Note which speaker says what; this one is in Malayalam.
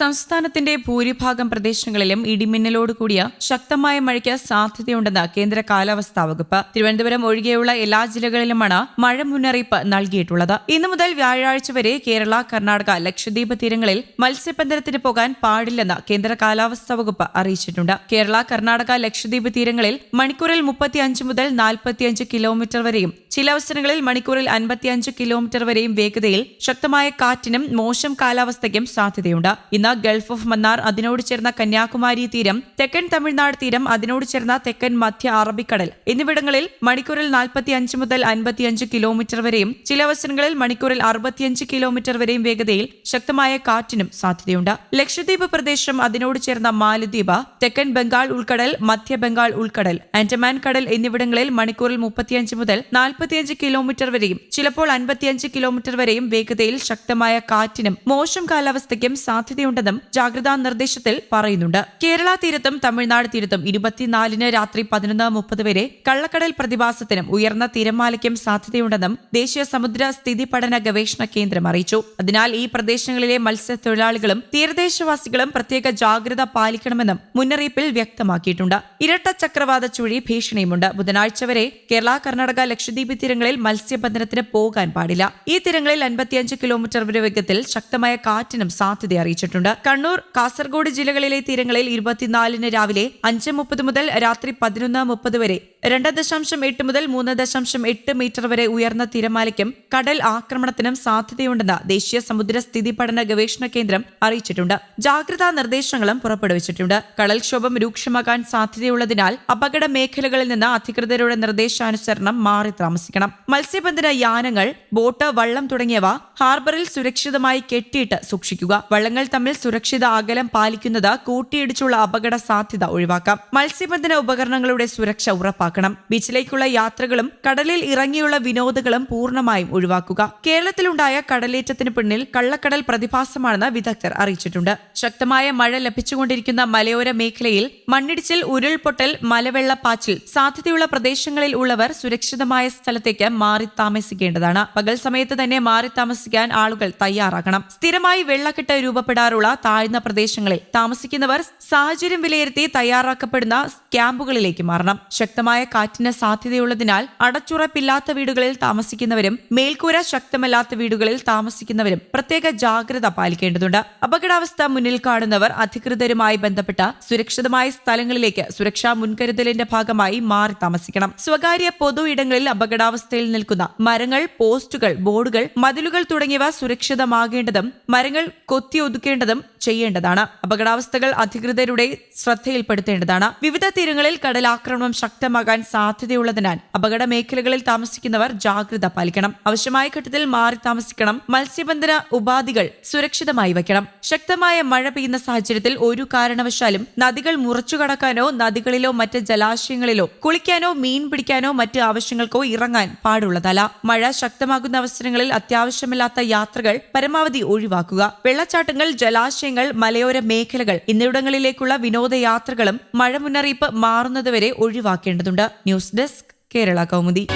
Speaker 1: സംസ്ഥാനത്തിന്റെ ഭൂരിഭാഗം പ്രദേശങ്ങളിലും ഇടിമിന്നലോട് കൂടിയ ശക്തമായ മഴയ്ക്ക് സാധ്യതയുണ്ടെന്ന് കേന്ദ്ര കാലാവസ്ഥാ വകുപ്പ് തിരുവനന്തപുരം ഒഴികെയുള്ള എല്ലാ ജില്ലകളിലുമാണ് മഴ മുന്നറിയിപ്പ് നൽകിയിട്ടുള്ളത് ഇന്നു മുതൽ വ്യാഴാഴ്ച വരെ കേരള കർണാടക ലക്ഷദ്വീപ് തീരങ്ങളിൽ മത്സ്യബന്ധനത്തിന് പോകാൻ പാടില്ലെന്ന് കേന്ദ്ര കാലാവസ്ഥാ വകുപ്പ് അറിയിച്ചിട്ടുണ്ട് കേരള കർണാടക ലക്ഷദ്വീപ് തീരങ്ങളിൽ മണിക്കൂറിൽ മുപ്പത്തിയഞ്ച് മുതൽ നാൽപ്പത്തിയഞ്ച് കിലോമീറ്റർ വരെയും ചില അവസരങ്ങളിൽ മണിക്കൂറിൽ അൻപത്തിയഞ്ച് കിലോമീറ്റർ വരെയും വേഗതയിൽ ശക്തമായ കാറ്റിനും മോശം കാലാവസ്ഥയ്ക്കും സാധ്യതയുണ്ട് ഇന്ന് ഗൾഫ് ഓഫ് മന്നാർ അതിനോട് ചേർന്ന കന്യാകുമാരി തീരം തെക്കൻ തമിഴ്നാട് തീരം അതിനോട് ചേർന്ന തെക്കൻ മധ്യ അറബിക്കടൽ എന്നിവിടങ്ങളിൽ മണിക്കൂറിൽ നാൽപ്പത്തിയഞ്ച് മുതൽ അൻപത്തിയഞ്ച് കിലോമീറ്റർ വരെയും ചില അവസരങ്ങളിൽ മണിക്കൂറിൽ അറുപത്തിയഞ്ച് കിലോമീറ്റർ വരെയും വേഗതയിൽ ശക്തമായ കാറ്റിനും സാധ്യതയുണ്ട് ലക്ഷദ്വീപ് പ്രദേശം അതിനോട് ചേർന്ന മാലദ്വീപ് തെക്കൻ ബംഗാൾ ഉൾക്കടൽ മധ്യ ബംഗാൾ ഉൾക്കടൽ ആൻഡമാൻ കടൽ എന്നിവിടങ്ങളിൽ മണിക്കൂറിൽ മുപ്പത്തിയഞ്ച് മുതൽ നാല് നാൽപ്പത്തിയഞ്ച് കിലോമീറ്റർ വരെയും ചിലപ്പോൾ അൻപത്തിയഞ്ച് കിലോമീറ്റർ വരെയും വേഗതയിൽ ശക്തമായ കാറ്റിനും മോശം കാലാവസ്ഥയ്ക്കും സാധ്യതയുണ്ടെന്നും ജാഗ്രതാ നിർദ്ദേശത്തിൽ പറയുന്നുണ്ട് കേരള തീരത്തും തമിഴ്നാട് തീരത്തും ഇരുപത്തിനാലിന് രാത്രി പതിനൊന്ന് മുപ്പത് വരെ കള്ളക്കടൽ പ്രതിഭാസത്തിനും ഉയർന്ന തിരമാലയ്ക്കും സാധ്യതയുണ്ടെന്നും ദേശീയ സമുദ്ര സ്ഥിതി പഠന ഗവേഷണ കേന്ദ്രം അറിയിച്ചു അതിനാൽ ഈ പ്രദേശങ്ങളിലെ മത്സ്യത്തൊഴിലാളികളും തീരദേശവാസികളും പ്രത്യേക ജാഗ്രത പാലിക്കണമെന്നും മുന്നറിയിപ്പിൽ വ്യക്തമാക്കിയിട്ടുണ്ട് ഇരട്ട ചക്രവാത ചുഴി ഭീഷണിയുമുണ്ട് ബുധനാഴ്ച വരെ കേരള കർണാടക ലക്ഷദ്വീപ് ലക്ഷദ്വീപ് തീരങ്ങളിൽ മത്സ്യബന്ധനത്തിന് പോകാൻ പാടില്ല ഈ തീരങ്ങളിൽ അൻപത്തിയഞ്ച് കിലോമീറ്റർ വരെ വേഗത്തിൽ ശക്തമായ കാറ്റിനും സാധ്യത അറിയിച്ചിട്ടുണ്ട് കണ്ണൂർ കാസർഗോഡ് ജില്ലകളിലെ തീരങ്ങളിൽ ഇരുപത്തിനാലിന് രാവിലെ അഞ്ച് മുപ്പത് മുതൽ രാത്രി പതിനൊന്ന് മുപ്പത് വരെ രണ്ട് ദശാംശം എട്ട് മുതൽ മൂന്ന് ദശാംശം എട്ട് മീറ്റർ വരെ ഉയർന്ന തിരമാലയ്ക്കും കടൽ ആക്രമണത്തിനും സാധ്യതയുണ്ടെന്ന് ദേശീയ സമുദ്ര സ്ഥിതി പഠന ഗവേഷണ കേന്ദ്രം അറിയിച്ചിട്ടുണ്ട് ജാഗ്രതാ നിർദ്ദേശങ്ങളും പുറപ്പെടുവിച്ചിട്ടുണ്ട് കടൽക്ഷോഭം രൂക്ഷമാകാൻ സാധ്യതയുള്ളതിനാൽ അപകട മേഖലകളിൽ നിന്ന് അധികൃതരുടെ നിർദ്ദേശാനുസരണം മാറി താമസം താമസിക്കണം മത്സ്യബന്ധന യാനങ്ങൾ ബോട്ട് വള്ളം തുടങ്ങിയവ ഹാർബറിൽ സുരക്ഷിതമായി കെട്ടിയിട്ട് സൂക്ഷിക്കുക വള്ളങ്ങൾ തമ്മിൽ സുരക്ഷിത അകലം പാലിക്കുന്നത് കൂട്ടിയിടിച്ചുള്ള അപകട സാധ്യത ഒഴിവാക്കാം മത്സ്യബന്ധന ഉപകരണങ്ങളുടെ സുരക്ഷ ഉറപ്പാക്കണം ബീച്ചിലേക്കുള്ള യാത്രകളും കടലിൽ ഇറങ്ങിയുള്ള വിനോദങ്ങളും പൂർണ്ണമായും ഒഴിവാക്കുക കേരളത്തിലുണ്ടായ കടലേറ്റത്തിന് പിന്നിൽ കള്ളക്കടൽ പ്രതിഭാസമാണെന്ന് വിദഗ്ധർ അറിയിച്ചിട്ടുണ്ട് ശക്തമായ മഴ ലഭിച്ചുകൊണ്ടിരിക്കുന്ന മലയോര മേഖലയിൽ മണ്ണിടിച്ചിൽ ഉരുൾപൊട്ടൽ മലവെള്ളപ്പാച്ചിൽ സാധ്യതയുള്ള പ്രദേശങ്ങളിൽ ഉള്ളവർ സുരക്ഷിതമായ സ്ഥലത്തേക്ക് മാറി താമസിക്കേണ്ടതാണ് പകൽ സമയത്ത് തന്നെ മാറി താമസിക്കാൻ ആളുകൾ തയ്യാറാകണം സ്ഥിരമായി വെള്ളക്കെട്ട് രൂപപ്പെടാറുള്ള താഴ്ന്ന പ്രദേശങ്ങളിൽ താമസിക്കുന്നവർ സാഹചര്യം വിലയിരുത്തി തയ്യാറാക്കപ്പെടുന്ന ക്യാമ്പുകളിലേക്ക് മാറണം ശക്തമായ കാറ്റിന് സാധ്യതയുള്ളതിനാൽ അടച്ചുറപ്പില്ലാത്ത വീടുകളിൽ താമസിക്കുന്നവരും മേൽക്കൂര ശക്തമല്ലാത്ത വീടുകളിൽ താമസിക്കുന്നവരും പ്രത്യേക ജാഗ്രത പാലിക്കേണ്ടതുണ്ട് അപകടാവസ്ഥ മുന്നിൽ കാണുന്നവർ അധികൃതരുമായി ബന്ധപ്പെട്ട സുരക്ഷിതമായ സ്ഥലങ്ങളിലേക്ക് സുരക്ഷാ മുൻകരുതലിന്റെ ഭാഗമായി മാറി താമസിക്കണം സ്വകാര്യ പൊതു ഇടങ്ങളിൽ അപകട അപകടാവസ്ഥയിൽ നിൽക്കുന്ന മരങ്ങൾ പോസ്റ്റുകൾ ബോർഡുകൾ മതിലുകൾ തുടങ്ങിയവ സുരക്ഷിതമാകേണ്ടതും മരങ്ങൾ കൊത്തിയൊതുക്കേണ്ടതും ചെയ്യേണ്ടതാണ് അപകടാവസ്ഥകൾ അധികൃതരുടെ ശ്രദ്ധയിൽപ്പെടുത്തേണ്ടതാണ് വിവിധ തീരങ്ങളിൽ കടലാക്രമണം ശക്തമാകാൻ സാധ്യതയുള്ളതിനാൽ അപകട മേഖലകളിൽ താമസിക്കുന്നവർ ജാഗ്രത പാലിക്കണം ആവശ്യമായ ഘട്ടത്തിൽ മാറി താമസിക്കണം മത്സ്യബന്ധന ഉപാധികൾ സുരക്ഷിതമായി വയ്ക്കണം ശക്തമായ മഴ പെയ്യുന്ന സാഹചര്യത്തിൽ ഒരു കാരണവശാലും നദികൾ മുറച്ചുകടക്കാനോ നദികളിലോ മറ്റ് ജലാശയങ്ങളിലോ കുളിക്കാനോ മീൻ പിടിക്കാനോ മറ്റ് ആവശ്യങ്ങൾക്കോ ഇറങ്ങാൻ പാടുള്ളതല്ല മഴ ശക്തമാകുന്ന അവസരങ്ങളിൽ അത്യാവശ്യമില്ലാത്ത യാത്രകൾ പരമാവധി ഒഴിവാക്കുക വെള്ളച്ചാട്ടങ്ങൾ ജലാശയങ്ങൾ ആശയങ്ങൾ മലയോര മേഖലകൾ എന്നിവിടങ്ങളിലേക്കുള്ള വിനോദയാത്രകളും മഴ മുന്നറിയിപ്പ് മാറുന്നതുവരെ ഒഴിവാക്കേണ്ടതുണ്ട് ന്യൂസ് ഡെസ്ക് കേരള കൗമുദി